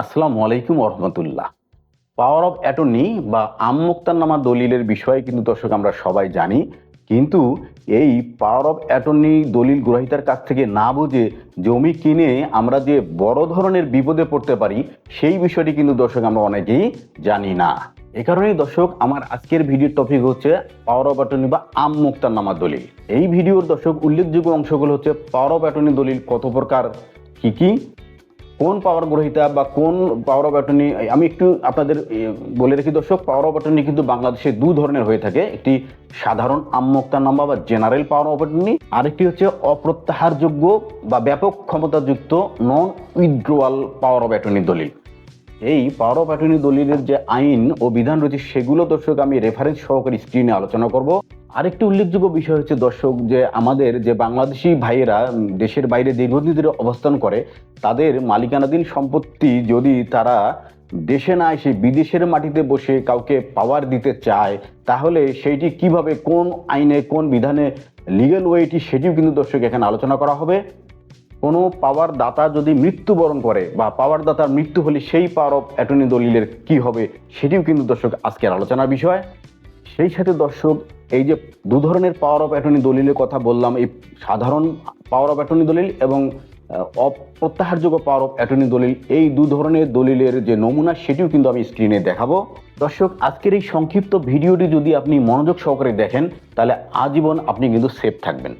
আসসালামু আলাইকুম রহমতুল্লাহ পাওয়ার of attorney বা আমমুক্তারনামা দলিলের বিষয়ে কিন্তু দর্শক আমরা সবাই জানি, কিন্তু এই পাওয়ার অফ অ্যাটর্নি দলিল গ্রহীতার কাছ থেকে না বুঝে জমি কিনে আমরা যে বড় ধরনের বিপদে পড়তে পারি, সেই বিষয়টি কিন্তু দর্শক আমরা অনেকেই জানি না। এ কারণেই দর্শক, আমার আজকের ভিডিওর টপিক হচ্ছে পাওয়ার অফ অ্যাটর্নি বা আম আমমুক্তারনামা দলিল। এই ভিডিওর দর্শক উল্লেখযোগ্য অংশগুলো হচ্ছে পাওয়ার অফ অ্যাটর্নি দলিল কত প্রকার, কি কি কোন পাওয়ার গ্রহিতা বা কোন পাওয়ার অফ অ্যাটর্নি আমি একটু আপনাদের বলে রাখি দর্শক পাওয়ার অফ অ্যাটর্নি কিন্তু বাংলাদেশে দু ধরনের হয়ে থাকে। একটি সাধারণ আমমোক্তারনামা বা জেনারেল পাওয়ার অফ অ্যাটর্নি আরেকটি হচ্ছে অপ্রত্যাহারযোগ্য বা ব্যাপক ক্ষমতাযুক্ত non withdrawal power of attorney দলিল। এই পাওয়ার অফ অ্যাটর্নি দলিলের যে আইন ও বিধান রয়েছে, সেগুলো দর্শক আমি রেফারেন্স সহকারে স্ক্রিনে আলোচনা করব। আরেকটি উল্লেখযোগ্য বিষয় হচ্ছে দর্শক, যে আমাদের যে বাংলাদেশি ভাইয়েরা দেশের বাইরে দীর্ঘদিন ধরে অবস্থান করে, তাদের মালিকানাধীন সম্পত্তি যদি তারা দেশে না এসে বিদেশের মাটিতে বসে কাউকে পাওয়ার দিতে চায়, তাহলে সেইটি কীভাবে, কোন আইনে, কোন বিধানে লিগ্যাল ওয়েটি সেটিও কিন্তু দর্শক এখানে আলোচনা করা হবে। কোনো পাওয়ার দাতা যদি মৃত্যুবরণ করে বা পাওয়ার দাতার মৃত্যু হলে সেই পাওয়ার অফ অ্যাটর্নি দলিলের কি হবে, সেটিও কিন্তু দর্শক আজকের আলোচনার বিষয়। সেই সাথে দর্শক, এই যে দু ধরনের পাওয়ার অফ অ্যাটর্নি দলিলের কথা বললাম, এই সাধারণ পাওয়ার অফ অ্যাটর্নি দলিল এবং অপ্রত্যাহারযোগ্য পাওয়ার অফ অ্যাটর্নি দলিল, এই দু ধরনের দলিলের যে নমুনা সেটিও কিন্তু আমি স্ক্রিনে দেখাবো। দর্শক, আজকের এই সংক্ষিপ্ত ভিডিওটি যদি আপনি মনোযোগ সহকারে দেখেন, তাহলে আজীবন আপনি কিন্তু সেফ থাকবেন।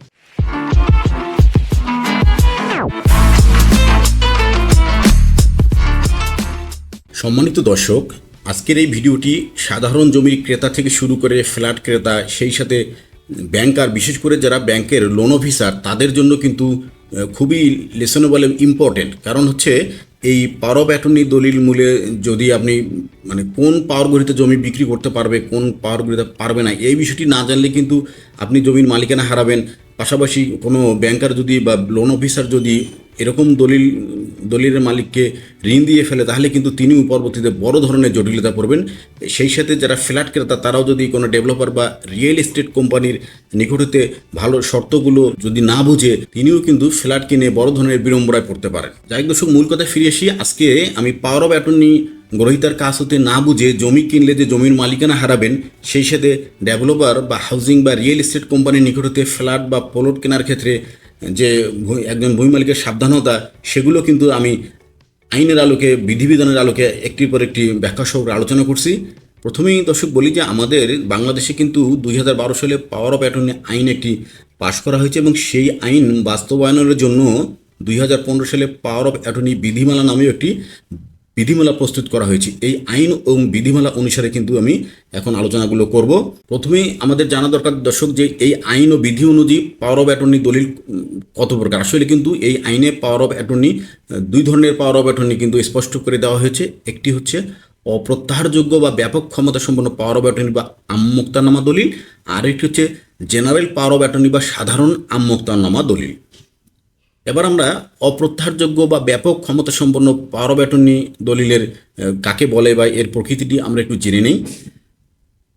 সম্মানিত দর্শক আজকের এই ভিডিওটি সাধারণ জমির ক্রেতা থেকে শুরু করে ফ্ল্যাট ক্রেতা, সেই সাথে ব্যাংকার, বিশেষ করে যারা ব্যাংকের লোন অফিসার তাদের জন্য কিন্তু খুবই লেসনেবল ইম্পর্টেন্ট কারণ হচ্ছে, এই পাওয়ার অফ অ্যাটর্নি দলিল মূলে যদি আপনি মানে কোন পাওয়ার গরিতে জমি বিক্রি করতে পারবে, কোন পাওয়ার গরিতে পারবে না, এই বিষয়টি না জানলে কিন্তু আপনি জমির মালিকানা হারাবেন। পাশাপাশি কোনো ব্যাংকার যদি বা লোন অফিসার যদি এরকম দলিল, দলিলের মালিককে ঋণ দিয়ে ফেলে, তাহলে কিন্তু তিনিও পরবর্তীতে বড় ধরনের জটিলতা পড়বেন। সেই সাথে যারা ফ্ল্যাট ক্রেতা, তারাও যদি কোনো ডেভেলপার বা রিয়েল এস্টেট কোম্পানির নিকটতে ভালো শর্তগুলো যদি না বুঝে, তিনিও কিন্তু ফ্ল্যাট কিনে বড় ধরনের বিড়ম্বরায় পড়তে পারেন। যাই দর্শক, মূল কথা ফিরে আসি। আজকে আমি পাওয়ার অফ অ্যাটর্নি গ্রহিতার কাজ হতে না বুঝে জমি কিনলে যে জমির মালিকানা হারাবেন, সেই সাথে ডেভেলপার বা হাউজিং বা রিয়েল এস্টেট কোম্পানির নিকট হতে ফ্ল্যাট বা প্লট কেনার ক্ষেত্রে যে একজন ভূমি মালিকের সাবধানতা, সেগুলো কিন্তু আমি আইনের আলোকে, বিধিবিধানের আলোকে একটির পর একটি ব্যাখ্যা সহ আলোচনা করছি। প্রথমেই দর্শক বলি যে আমাদের বাংলাদেশে কিন্তু দুই হাজার বারো সালে পাওয়ার অফ অ্যাটর্নি আইন একটি পাশ করা হয়েছে এবং সেই আইন বাস্তবায়নের জন্য দুই হাজার পনেরো সালে পাওয়ার অফ অ্যাটর্নি বিধিমালা নামেও একটি বিধিমালা প্রস্তুত করা হয়েছে। এই আইন এবং বিধিমালা অনুসারে কিন্তু আমি এখন আলোচনাগুলো করব। প্রথমেই আমাদের জানা দরকার দর্শক যে এই আইন ও বিধি অনুযায়ী পাওয়ার অফ অ্যাটর্নি দলিল কত প্রকার? আসলে কিন্তু এই আইনে পাওয়ার অফ অ্যাটর্নি দুই ধরনের পাওয়ার অফ অ্যাটর্নি কিন্তু স্পষ্ট করে দেওয়া হয়েছে। একটি হচ্ছে অপ্রত্যাহারযোগ্য বা ব্যাপক ক্ষমতা সম্পন্ন পাওয়ার অফ অ্যাটর্নি বা আমমুক্তারনামা দলিল। আর একটি হচ্ছে জেনারেল পাওয়ার অফ অ্যাটর্নি বা সাধারণ আমমুক্তারনামা দলিল। এবার আমরা অপ্রত্যাহারযোগ্য বা ব্যাপক ক্ষমতা সম্পন্ন পাওয়ার দলিলের কাকে বলে বা এর প্রকৃতিটি আমরা একটু জেনে নেই।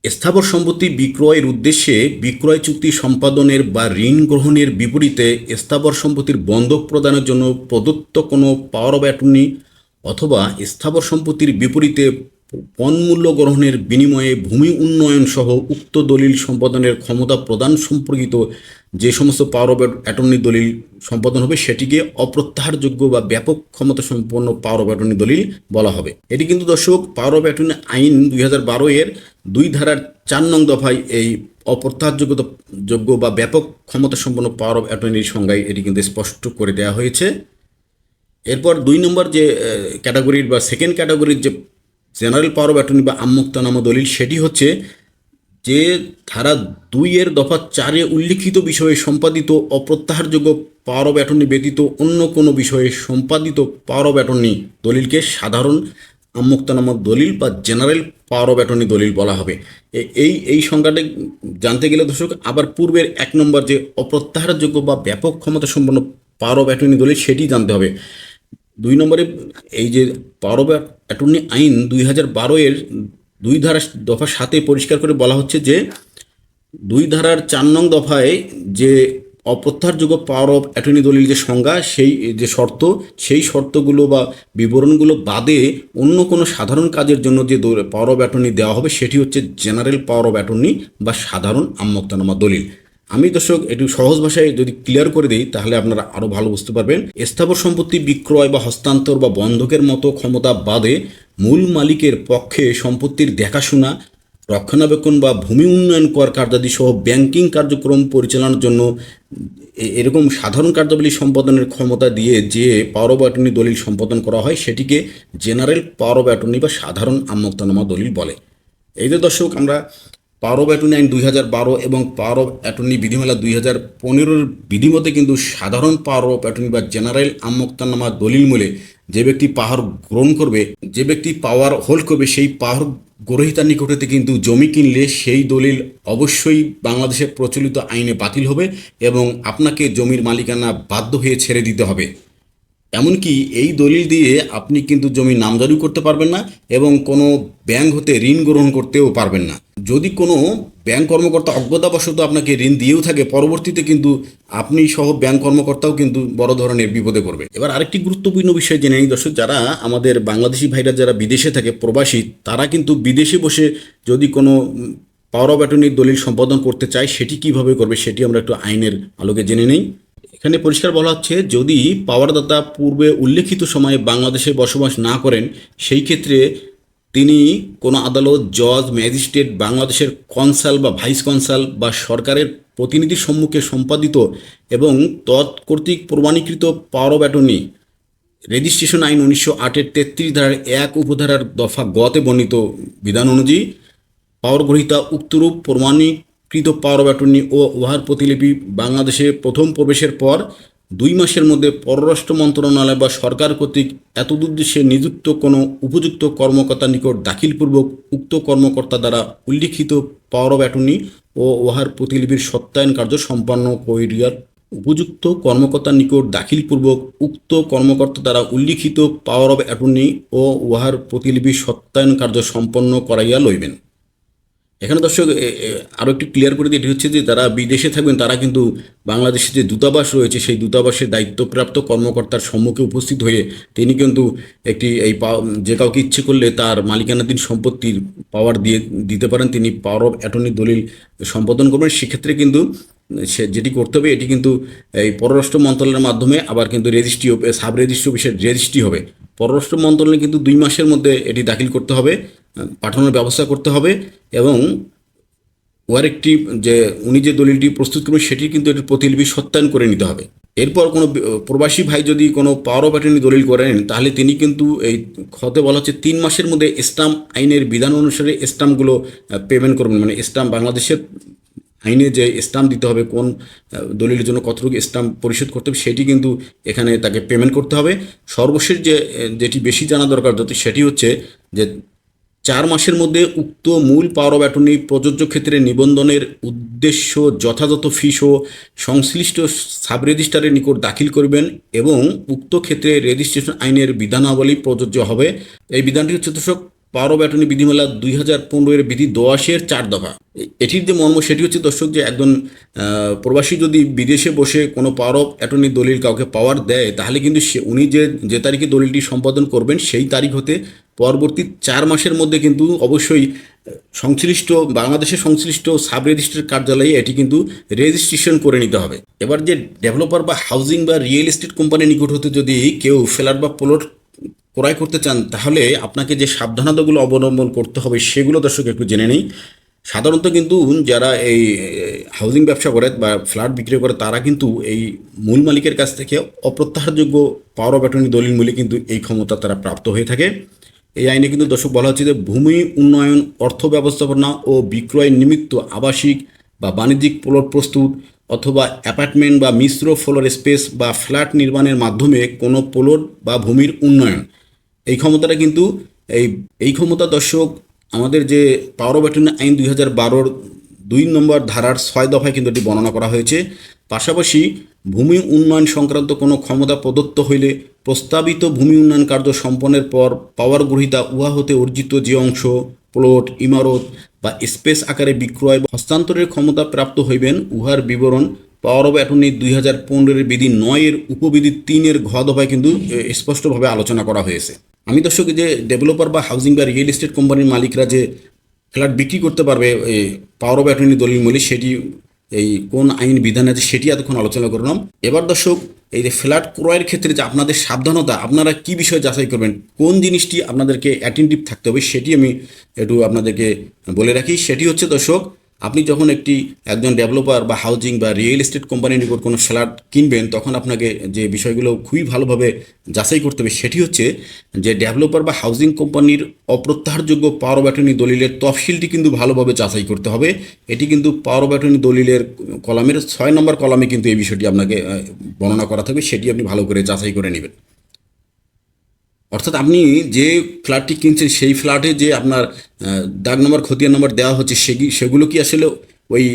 স্থাবর সম্পত্তি বিক্রয়ের উদ্দেশ্যে বিক্রয় চুক্তি সম্পাদনের বা ঋণ গ্রহণের বিপরীতে স্থাবর সম্পত্তির বন্ধক প্রদানের জন্য প্রদত্ত কোনো পাওয়ার অফ অ্যাটর্নি অথবা স্থাবর সম্পত্তির বিপরীতে পণমূল্য গ্রহণের বিনিময়ে ভূমি উন্নয়ন সহ উক্ত দলিল সম্পাদনের ক্ষমতা প্রদান সম্পর্কিত যে সমস্ত পাওয়ার অফ অ্যাটর্নি দলিল সম্পাদন হবে, সেটিকে অপ্রত্যাহারযোগ্য বা ব্যাপক ক্ষমতা সম্পন্ন পাওয়ার অফ অ্যাটর্নি দলিল বলা হবে। এটি কিন্তু দর্শক, পাওয়ার অফ অ্যাটর্নি আইন দুই হাজার বারো এর দুই ধারার চার নং দফায় এই অপ্রত্যাহারযোগ্য যোগ্য বা ব্যাপক ক্ষমতা সম্পন্ন পাওয়ার অফ অ্যাটর্নির সংজ্ঞায় এটি কিন্তু স্পষ্ট করে দেওয়া হয়েছে। এরপর দুই নম্বর যে ক্যাটাগরির বা সেকেন্ড ক্যাটাগরির যে জেনারেল পাওয়ার অফ অ্যাটর্নি বা আমুক্তনামা দলিল, সেটি হচ্ছে যে ধারা দুইয়ের দফা চারে উল্লিখিত বিষয়ে সম্পাদিত অপ্রত্যাহারযোগ্য পাওয়ার অফ অ্যাটর্নি ব্যতীত অন্য কোনো বিষয়ে সম্পাদিত পাওয়ার অফ অ্যাটর্নি দলিলকে সাধারণ আমুক্তনামা দলিল বা জেনারেল পাওয়ার অফ অ্যাটর্নি দলিল বলা হবে। এই এই সংখ্যাটা জানতে গেলে দর্শক, আবার পূর্বের এক নম্বর যে অপ্রত্যাহারযোগ্য বা ব্যাপক ক্ষমতা সম্পন্ন পাওয়ার অফ অ্যাটর্নি দলিল, সেটি জানতে হবে। দুই নম্বরে এই যে পাওয়ার অফ অ্যাটর্নি আইন দুই হাজার বারো এর দুই ধারা দফা সাথে পরিষ্কার করে বলা হচ্ছে যে দুই ধারার চার নং দফায় যে অপ্রত্যাহারযোগ্য পাওয়ার অফ অ্যাটর্নি দলিল যে সংজ্ঞা, সেই যে শর্ত, সেই শর্তগুলো বা বিবরণগুলো বাদে অন্য কোনো সাধারণ কাজের জন্য যে পাওয়ার অফ অ্যাটর্নি দেওয়া হবে, সেটি হচ্ছে জেনারেল পাওয়ার অফ অ্যাটর্নি বা সাধারণ আমোক্তানামা দলিল। আমি দর্শক, একটু সহজ ভাষায় যদি ক্লিয়ার করে দিই, তাহলে আপনারা আরও ভালো বুঝতে পারবেন। স্থাবর সম্পত্তি বিক্রয় বা হস্তান্তর বা বন্ধকের মতো ক্ষমতা বাদে মূল মালিকের পক্ষে সম্পত্তির দেখাশোনা, রক্ষণাবেক্ষণ বা ভূমি উন্নয়ন কর কার্যাদি সহ ব্যাংকিং কার্যক্রম পরিচালনার জন্য এরকম সাধারণ কার্যাবলী সম্পাদনের ক্ষমতা দিয়ে যে পাওয়ার অফ অ্যাটর্নি দলিল সম্পাদন করা হয়, সেটিকে জেনারেল পাওয়ার অফ অ্যাটর্নি বা সাধারণ আমোক্তানামা দলিল বলে। এই যে দর্শক, আমরা অফ অ্যাটর্নি আইন দুই হাজার বারো এবং অফ অ্যাটর্নি বিধিমালা দুই হাজার পনেরোর বিধিমতে কিন্তু সাধারণ অফ অ্যাটর্নি বা জেনারেল আমোক্তানামা দলিল মূলে যে ব্যক্তি পাওয়ার গ্রহণ করবে, যে ব্যক্তি পাওয়ার হোল্ড করবে, সেই পাওয়ার গ্রহিতার নিকট হতে কিন্তু জমি কিনলে সেই দলিল অবশ্যই বাংলাদেশের প্রচলিত আইনে বাতিল হবে এবং আপনাকে জমির মালিকানা বাধ্য হয়ে ছেড়ে দিতে হবে। এমনকি এই দলিল দিয়ে আপনি কিন্তু জমি নামজারি করতে পারবেন না এবং কোনো ব্যাংক হতে ঋণ গ্রহণ করতেও পারবেন না। যদি কোনো ব্যাংক কর্মকর্তা অজ্ঞতাবশত আপনাকে ঋণ দিয়েও থাকে, পরবর্তীতে কিন্তু আপনি সহ ব্যাংক কর্মকর্তাও কিন্তু বড় ধরনের বিপদে পড়বে। এবার আরেকটি গুরুত্বপূর্ণ বিষয় জেনে নিই দর্শক, যারা আমাদের বাংলাদেশি ভাইরা যারা বিদেশে থাকে, প্রবাসী, তারা কিন্তু বিদেশে বসে যদি কোনো পাওয়ার অ্যাটর্নির দলিল সম্পাদন করতে চায়, সেটি কীভাবে করবে সেটি আমরা একটু আইনের আলোকে জেনে নেই। এখানে পরিষ্কার বলা হচ্ছে, যদি পাওয়ারদাতা পূর্বে উল্লেখিত সময়ে বাংলাদেশে বসবাস না করেন, সেই ক্ষেত্রে তিনি কোনো আদালত, জজ, ম্যাজিস্ট্রেট, বাংলাদেশের কনসাল বা ভাইস কনসাল বা সরকারের প্রতিনিধির সম্মুখে সম্পাদিত এবং তৎকর্তৃক প্রমাণীকৃত পাওয়ার অ্যাটর্নি, রেজিস্ট্রেশন আইন উনিশশো আটের তেত্রিশ ধারার এক উপধারার দফা গতে বর্ণিত বিধান অনুযায়ী, পাওয়ার গ্রহীতা উক্তরূপ প্রমাণীকৃত পাওয়ার অ্যাটর্নি ও উহার প্রতিলিপি বাংলাদেশে প্রথম প্রবেশের পর দুই মাসের মধ্যে পররাষ্ট্র মন্ত্রণালয় বা সরকার কর্তৃক এতদুদ্দেশ্যে নিযুক্ত কোনো উপযুক্ত কর্মকর্তার নিকট দাখিলপূর্বক উক্ত কর্মকর্তা দ্বারা উল্লিখিত পাওয়ার অফ অ্যাটর্নি ও উহার প্রতিলিপির সত্যায়ন কার্য সম্পন্ন করিয়ার উপযুক্ত কর্মকর্তার নিকট দাখিলপূর্বক উক্ত কর্মকর্তা দ্বারা উল্লিখিত পাওয়ার অফ অ্যাটর্নি ও উহার প্রতিলিপির সত্যায়ন কার্য সম্পন্ন করাইয়া লইবেন। এখানে দর্শক আরও একটু ক্লিয়ার করে দিই এটি হচ্ছে যে যারা বিদেশে থাকবেন, তারা কিন্তু বাংলাদেশে যে দূতাবাস রয়েছে, সেই দূতাবাসের দায়িত্বপ্রাপ্ত কর্মকর্তার সম্মুখে উপস্থিত হয়ে তিনি কিন্তু একটি এই যে কাউকে ইচ্ছে করলে তার মালিকানাধীন সম্পত্তির পাওয়ার দিয়ে দিতে পারেন, তিনি পাওয়ার অফ অ্যাটর্নি দলিল সম্পাদন করবেন। সেক্ষেত্রে কিন্তু সে যেটি করতে হবে, এটি কিন্তু এই পররাষ্ট্র মন্ত্রণালয়ের মাধ্যমে আবার কিন্তু রেজিস্ট্রি সাব রেজিস্ট্রি অফিসের রেজিস্ট্রি হবে। পররাষ্ট্র মন্ত্রণালয় কিন্তু দুই মাসের মধ্যে এটি দাখিল করতে হবে। পাঠানোর ব্যবস্থা করতে হবে এবং ওয়ার একটি যে উনি যে দলিলটি প্রস্তুত করবেন, সেটি কিন্তু এটির প্রতিলিপি সত্যায়ন করে নিতে হবে। এরপর কোনো প্রবাসী ভাই যদি কোনো পাওয়ার অফ অ্যাটর্নি দলিল করেন, তাহলে তিনি কিন্তু এই খতে বলা হচ্ছে তিন মাসের মধ্যে স্টাম্প আইনের বিধান অনুসারে স্টাম্পগুলো পেমেন্ট করবেন। মানে স্টাম্প বাংলাদেশের আইনে যে স্টাম্প দিতে হবে, কোন দলিলের জন্য কতটুকু স্টাম্প পরিশোধ করতে হবে, সেটি কিন্তু এখানে তাকে পেমেন্ট করতে হবে। সর্বশেষ যে যেটি বেশি জানা দরকার সেটি হচ্ছে যে চার মাসের মধ্যে উক্ত মূল পাওয়ার অ্যাটর্নি প্রযোজ্য ক্ষেত্রে নিবন্ধনের উদ্দেশ্য যথাযথ ফিস ও সংশ্লিষ্ট সাব রেজিস্ট্রারের নিকট দাখিল করবেন এবং উক্ত ক্ষেত্রে রেজিস্ট্রেশন আইনের বিধানাবলী প্রযোজ্য হবে। এই বিধানটি হচ্ছে, দর্শক, পাওয়ার অফ অ্যাটর্নি বিধিমালা দুই হাজার পনেরো বিধি দোয়াশের চার দফা। এটির যে মর্ম, সেটি হচ্ছে, দর্শক, যে একজন প্রবাসী যদি বিদেশে বসে কোনো পাওয়ার অফ অ্যাটর্নি দলিল কাউকে পাওয়ার দেয়, তাহলে কিন্তু সে, উনি যে যে তারিখে দলিলটি সম্পাদন করবেন, সেই তারিখ হতে পরবর্তী চার মাসের মধ্যে কিন্তু অবশ্যই সংশ্লিষ্ট, বাংলাদেশের সংশ্লিষ্ট সাব রেজিস্ট্রার কার্যালয়ে এটি কিন্তু রেজিস্ট্রেশন করে নিতে হবে। এবার যে ডেভেলপার বা হাউজিং বা রিয়েল এস্টেট কোম্পানির নিকট হতে যদি কেউ ফ্ল্যাট বা প্লট ক্রয় করতে চান, তাহলে আপনাকে যে সাবধানতাগুলো অবলম্বন করতে হবে সেগুলো দর্শক একটু জেনে নেই। সাধারণত কিন্তু যারা এই হাউজিং ব্যবসা করে বা ফ্ল্যাট বিক্রি করে, তারা কিন্তু এই মূল মালিকের কাছ থেকে অপ্রত্যাহারযোগ্য পাওয়ার অ্যাটর্নি দলিল মূল্যে কিন্তু এই ক্ষমতা তারা প্রাপ্ত হয়ে থাকে। এই আইনে কিন্তু দর্শক বলা হচ্ছে যে ভূমি উন্নয়ন, অর্থ ব্যবস্থাপনা ও বিক্রয় নিমিত্ত আবাসিক বা বাণিজ্যিক প্লট প্রস্তুত অথবা অ্যাপার্টমেন্ট বা মিশ্র ফ্লোর স্পেস বা ফ্ল্যাট নির্মাণের মাধ্যমে কোনো প্লট বা ভূমির উন্নয়ন। এই ক্ষমতাটা কিন্তু এই এই ক্ষমতা দর্শক আমাদের যে পাওয়ার অফ অ্যাটর্নি আইন দুই হাজার বারোর দুই নম্বর ধারার ছয় দফায় কিন্তু এটি বর্ণনা করা হয়েছে। পাশাপাশি ভূমি উন্নয়ন সংক্রান্ত কোনো ক্ষমতা প্রদত্ত হইলে প্রস্তাবিত ভূমি উন্নয়ন কার্য সম্পন্নের পর পাওয়ার গ্রহীতা উহা হতে অর্জিত যে অংশ, প্লট, ইমারত বা স্পেস আকারে বিক্রয় বা হস্তান্তরের ক্ষমতা প্রাপ্ত হইবেন, উহার বিবরণ পাওয়ার অফ অ্যাটর্নি দুই হাজার পনেরোর বিধি নয়ের উপবিধি তিনের ঘ দফায় কিন্তু স্পষ্টভাবে আলোচনা করা হয়েছে। আমি দর্শক যে ডেভেলপার বা হাউজিং বা রিয়েল এস্টেট কোম্পানির মালিকরা যে ফ্ল্যাট বিক্রি করতে পারবে পাওয়ার অফ অ্যাটর্নি দলিল মূল্যে সেটি এই কোন আইন বিধান আছে, সেটি এতক্ষণ আলোচনা করলাম এবার দর্শক এই যে ফ্ল্যাট ক্রয়ের ক্ষেত্রে যে আপনাদের সাবধানতা, আপনারা কি বিষয়ে যাচাই করবেন? কোন জিনিসটি আপনাদেরকে অ্যাটেন্টিভ থাকতে হবে সেটি আমি একটু আপনাদেরকে বলে রাখি। সেটি হচ্ছে, দর্শক আপনি যখন একটি, একজন ডেভেলপার বা হাউজিং বা রিয়েল এস্টেট কোম্পানির নিকট কোনো ফ্ল্যাট কিনবেন, তখন আপনাকে যে বিষয়গুলো খুবই ভালোভাবে যাচাই করতে হবে, সেটি হচ্ছে যে ডেভেলপার বা হাউজিং কোম্পানির অপ্রত্যাহারযোগ্য পাওয়ার ব্যাটনি দলিলের তফসিলটি কিন্তু ভালোভাবে যাচাই করতে হবে। এটি কিন্তু পাওয়ার ব্যাটনি দলিলের কলামের ছয় নম্বর কলামে কিন্তু এই বিষয়টি আপনাকে বর্ণনা করা থাকবে, সেটি আপনি ভালো করে যাচাই করে নেবেন। অর্থাৎ আপনি যে ফ্ল্যাটটি কিনছেন, সেই ফ্ল্যাটে যে আপনার দাগ নম্বর খতিয়ান নম্বর দেওয়া হচ্ছে, সেগি, সেগুলো কি আসলে ওই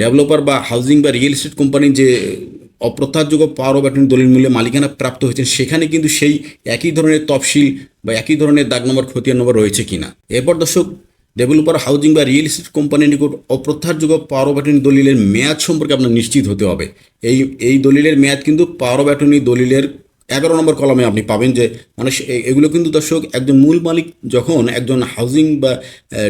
ডেভেলপার বা হাউজিং বা রিয়েল এস্টেট কোম্পানির যে অপ্রত্যাহারযোগ্য পাওয়ার অফ অ্যাটর্নি দলিল মূল্যে মালিকানা প্রাপ্ত হয়েছেন, সেখানে কিন্তু সেই একই ধরনের তফসিল বা একই ধরনের দাগ নম্বর খতিয়ান নম্বর রয়েছে কিনা? এরপর দর্শক ডেভেলপার হাউজিং বা রিয়েল এস্টেট কোম্পানির নিকট অপ্রত্যাহারযোগ্য পাওয়ার অফ অ্যাটর্নি দলিলের মেয়াদ সম্পর্কে আপনার নিশ্চিত হতে হবে। এই এই দলিলের মেয়াদ কিন্তু পাওয়ার অফ অ্যাটর্নি দলিলের এগারো নম্বর কলমে আপনি পাবেন যে মানে এগুলো কিন্তু দর্শক একজন মূল মালিক যখন একজন হাউজিং বা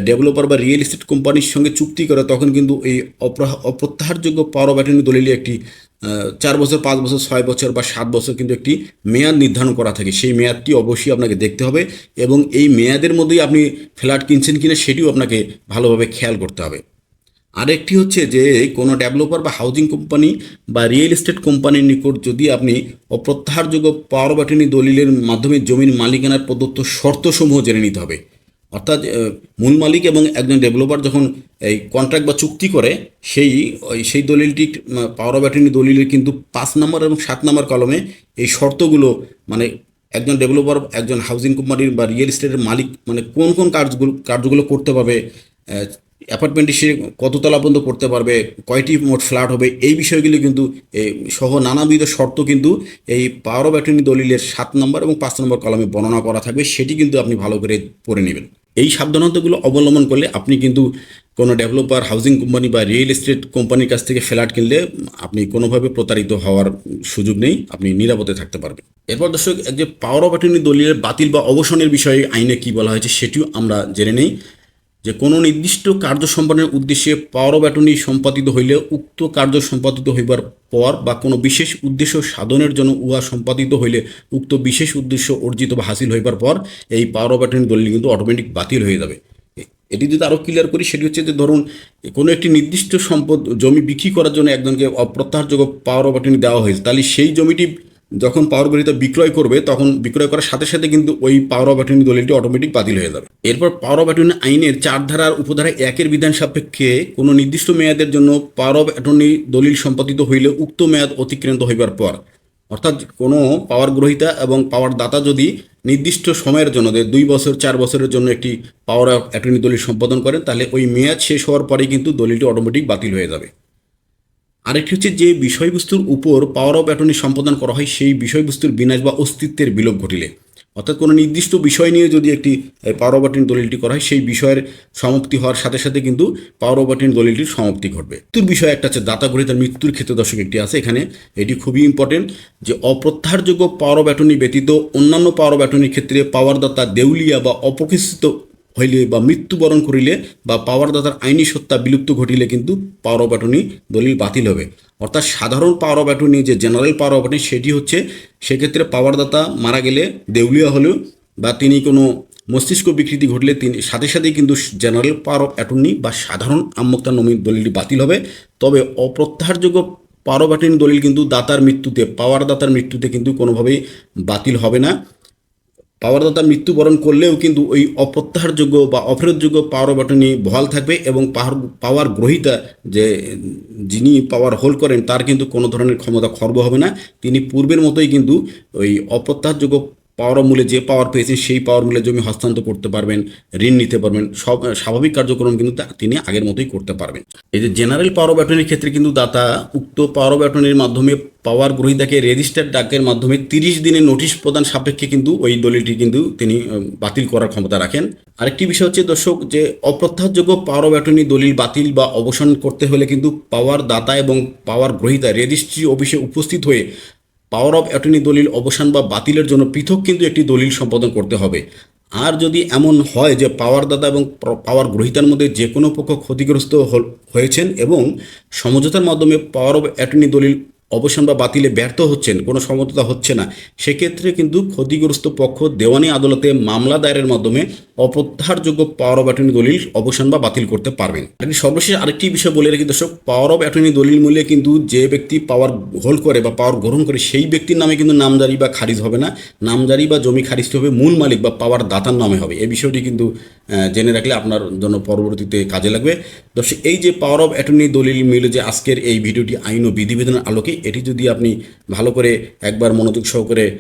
ডেভেলপার বা রিয়েল এস্টেট কোম্পানির সঙ্গে চুক্তি করে, তখন কিন্তু এই অপ্রা- অপ্রত্যাহারযোগ্য পাওয়ার অ্যাটর্নি দলিলে একটি চার বছর, পাঁচ বছর, ছয় বছর বা সাত বছর কিন্তু একটি মেয়াদ নির্ধারণ করা থাকে। সেই মেয়াদটি অবশ্যই আপনাকে দেখতে হবে এবং এই মেয়াদের মধ্যেই আপনি ফ্ল্যাট কিনছেন কিনা সেটিও আপনাকে ভালোভাবে খেয়াল করতে হবে। আরেকটি হচ্ছে যে কোনো ডেভেলপার বা হাউজিং কোম্পানি বা রিয়েল এস্টেট কোম্পানির নিকট যদি আপনি অপ্রত্যাহারযোগ্য পাওয়ার বাটনি দলিলের মাধ্যমে জমির মালিকানার প্রদত্ত শর্তসমূহ জেনে নিতে হবে। অর্থাৎ মূল মালিক এবং একজন ডেভেলপার যখন এই কন্ট্রাক্ট বা চুক্তি করে, সেই সেই দলিলটি পাওয়ার অ্যাটর্নি দলিলের কিন্তু পাঁচ নম্বর এবং সাত নম্বর কলমে এই শর্তগুলো মানে একজন ডেভেলপার, একজন হাউজিং কোম্পানির বা রিয়েল এস্টেটের মালিক মানে কোন কোন কাজগুলো কার্যগুলো করতে পারবে আহ, অ্যাপার্টমেন্টটি সে কততলা পর্যন্ত করতে পারবে কয়টি মোট ফ্ল্যাট হবে এই বিষয়গুলি কিন্তু সহ নানাবিধ শর্ত কিন্তু এই পাওয়ার অফ অ্যাটর্নি দলিলের সাত নম্বর এবং পাঁচ নম্বর কলমে বর্ণনা করা থাকবে সেটি কিন্তু আপনি ভালো করে পড়ে নেবেন। এই সাবধানতাগুলো অবলম্বন করলে আপনি কিন্তু কোনো ডেভেলপার হাউজিং কোম্পানি বা রিয়েল এস্টেট কোম্পানির কাছ থেকে ফ্ল্যাট কিনলে আপনি কোনোভাবে প্রতারিত হওয়ার সুযোগ নেই আপনি নিরাপদে থাকতে পারবেন। এরপর দর্শক যে পাওয়ার অফ অ্যাটর্নি দলিলের বাতিল বা অবসানের বিষয়ে আইনে কি বলা হয়েছে সেটিও আমরা জেনে নেই। যে কোনো নির্দিষ্ট কার্য সম্পাদনের উদ্দেশ্যে পাওয়ার অফ অ্যাটর্নি সম্পাদিত হইলে উক্ত কার্য সম্পাদিত হইবার পর বা কোনো বিশেষ উদ্দেশ্য সাধনের জন্য উহা সম্পাদিত হইলে উক্ত বিশেষ উদ্দেশ্য অর্জিত বা হাসিল হইবার পর এই পাওয়ার অফ অ্যাটর্নি দলিল কিন্তু অটোমেটিক বাতিল হয়ে যাবে। এটি যদি আরও ক্লিয়ার করি, সেটি হচ্ছে যে ধরুন কোনো একটি নির্দিষ্ট সম্পদ, জমি বিক্রি করার জন্য একজনকে অপ্রত্যাহারযোগ্য পাওয়ার অফ অ্যাটর্নি দেওয়া হয়েছে, তাহলে সেই জমিটি যখন পাওয়ার গরিতা বিক্রয় করবে, তখন বিক্রয় করার সাথে সাথে কিন্তু ওই পাওয়ার অফ অ্যাটর্নি দলিলটি অটোমেটিক বাতিল হয়ে যাবে। এরপর পাওয়ার অফ অ্যাটর্নি আইনের চার ধারার উপধারা একের বিধান সাপেক্ষে কোনো নির্দিষ্ট মেয়াদের জন্য পাওয়ার অফ অ্যাটর্নি দলিল সম্পাদিত হইলে উক্ত মেয়াদ অতিক্রান্ত হইবার পর, অর্থাৎ কোনো পাওয়ার গ্রহীতা এবং পাওয়ার দাতা যদি নির্দিষ্ট সময়ের জন্য দুই বছর, চার বছরের জন্য একটি পাওয়ার অফ অ্যাটর্নি দলিল সম্পাদন করেন, তাহলে ওই মেয়াদ শেষ হওয়ার পরেই কিন্তু দলিলটি অটোমেটিক বাতিল হয়ে যাবে। আরেকটি হচ্ছে যে বিষয়বস্তুর উপর পাওয়ার অফ অ্যাটর্নি সম্পাদন করা হয়, সেই বিষয়বস্তুর বিনাশ বা অস্তিত্বের বিলোপ ঘটিলে। অর্থাৎ কোনো নির্দিষ্ট বিষয় নিয়ে যদি একটি পাওয়ার অফ অ্যাটর্নি দলিলটি করা হয়, সেই বিষয়ের সমাপ্তি হওয়ার সাথে সাথে কিন্তু পাওয়ার অফ অ্যাটর্নি দলিলটির সমাপ্তি ঘটবে। মৃত্যুর বিষয় একটা হচ্ছে দাতা গ্রহীতার মৃত্যুর ক্ষেত্রে দর্শক একটি আছে, এখানে এটি খুবই ইম্পর্টেন্ট যে অপ্রত্যাহারযোগ্য পাওয়ার অফ অ্যাটর্নি ব্যতীত অন্যান্য পাওয়ার অফ অ্যাটর্নির ক্ষেত্রে পাওয়ার দাতা দেউলিয়া বা অপকৃত হইলে বা মৃত্যুবরণ করিলে বা পাওয়ারদাতার আইনি সত্তা বিলুপ্ত ঘটিলে কিন্তু পাওয়ার অফ অ্যাটর্নি দলিল বাতিল হবে। অর্থাৎ সাধারণ পাওয়ার অফ অ্যাটর্নি যে জেনারেল পাওয়ার অফ অ্যাটর্নি সেটি হচ্ছে সেক্ষেত্রে পাওয়ারদাতা মারা গেলে দেউলিয়া হলেও বা তিনি কোনো মস্তিষ্ক বিকৃতি ঘটলে তিনি, সাথে সাথেই কিন্তু জেনারেল পাওয়ার অফ অ্যাটর্নি বা সাধারণ আমোক্তা নমিন দলিলটি বাতিল হবে। তবে অপ্রত্যাহারযোগ্য পাওয়ার অফ অ্যাটর্নি দলিল কিন্তু দাতার মৃত্যুতে পাওয়ার দাতার মৃত্যুতে কিন্তু কোনোভাবেই বাতিল হবে না। পাওয়ারদাতা মৃত্যুবরণ করলেও কিন্তু ওই অপ্রত্যাহারযোগ্য বা অফেরতযোগ্য পাওয়ার বাটনি বহাল থাকবে এবং পাওয়ার পাওয়ার গ্রহীতা যে যিনি পাওয়ার হোল্ড করেন, তার কিন্তু কোনো ধরনের ক্ষমতা খর্ব হবে না। তিনি পূর্বের মতোই কিন্তু ওই অপ্রত্যাহারযোগ্য পাওয়ার মূল্যে যে পাওয়ার পেয়েছেন, সেই পাওয়ার মূল্যে জমি হস্তান্তর করতে পারবেন, ঋণ নিতে পারবেন, সব, স্বাভাবিক কার্যক্রম কিন্তু তিনি আগের মতোই করতে পারবেন। এই যে জেনারেল পাওয়ার অফ অ্যাটর্নির ক্ষেত্রে কিন্তু দাতা, উক্ত পাওয়ার অফ অ্যাটর্নির মাধ্যমে পাওয়ার গ্রহীতাকে রেজিস্টার্ড ডাকের মাধ্যমে তিরিশ দিনের নোটিশ প্রদান সাপেক্ষে কিন্তু ওই দলিলটি কিন্তু তিনি বাতিল করার ক্ষমতা রাখেন। আরেকটি বিষয় হচ্ছে দর্শক, যে অপ্রত্যাহারযোগ্য পাওয়ার অ্যাটর্নি দলিল বাতিল বা অবসান করতে হলে কিন্তু পাওয়ার দাতা এবং পাওয়ার গ্রহীতা রেজিস্ট্রি অফিসে উপস্থিত হয়ে পাওয়ার অফ অ্যাটর্নি দলিল অবসান বা বাতিলের জন্য পৃথক কিন্তু একটি দলিল সম্পাদন করতে হবে। আর যদি এমন হয় যে পাওয়ার দাতা এবং পাওয়ার গ্রহিতার মধ্যে যে কোনো পক্ষ ক্ষতিগ্রস্ত হয়েছেন এবং সমঝোতার মাধ্যমে পাওয়ার অফ অ্যাটর্নি দলিল অবসান বা বাতিলে ব্যর্থ হচ্ছেন, কোনো সমঝোতা হচ্ছে না। সেক্ষেত্রে কিন্তু ক্ষতিগ্রস্ত পক্ষ দেওয়ানি আদালতে মামলা দায়েরের মাধ্যমে অপ্রত্যাহারযোগ্য পাওয়ার অফ অ্যাটর্নি দলিল অবসান বা বাতিল করতে পারবেন। আর সর্বশেষ আরেকটি বিষয় বলে রাখি দর্শক পাওয়ার অফ অ্যাটর্নি দলিল মূল্যে কিন্তু যে ব্যক্তি পাওয়ার হোল্ড করে বা পাওয়ার গ্রহণ করে, সেই ব্যক্তির নামে কিন্তু নামজারি বা খারিজ হবে না। নামজারি বা জমি খারিজ হবে মূল মালিক বা পাওয়ার দাতার নামে হবে। এই বিষয়টি কিন্তু জেনে রাখলে আপনার জন্য পরবর্তীতে কাজে লাগবে। দর্শক, এই যে পাওয়ার অফ অ্যাটর্নি দলিল মিলে যে আজকের এই ভিডিওটি আইন ও বিধিবিধানের আলোকে এটি যদি আপনি ভালো করে একবার মনোযোগ সহকারে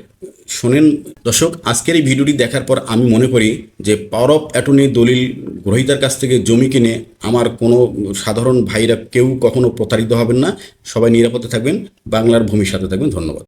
শোনেন। দর্শক, আজকের এই ভিডিওটি দেখার পর আমি মনে করি যে পাওয়ার অফ অ্যাটর্নি দলিল গ্রহীতার কাছ থেকে জমি কিনে আমার কোনো সাধারণ ভাইরা কেউ কখনো প্রতারিত হবেন না। সবাই নিরাপদে থাকবেন। বাংলার ভূমির সাথে থাকবেন। ধন্যবাদ।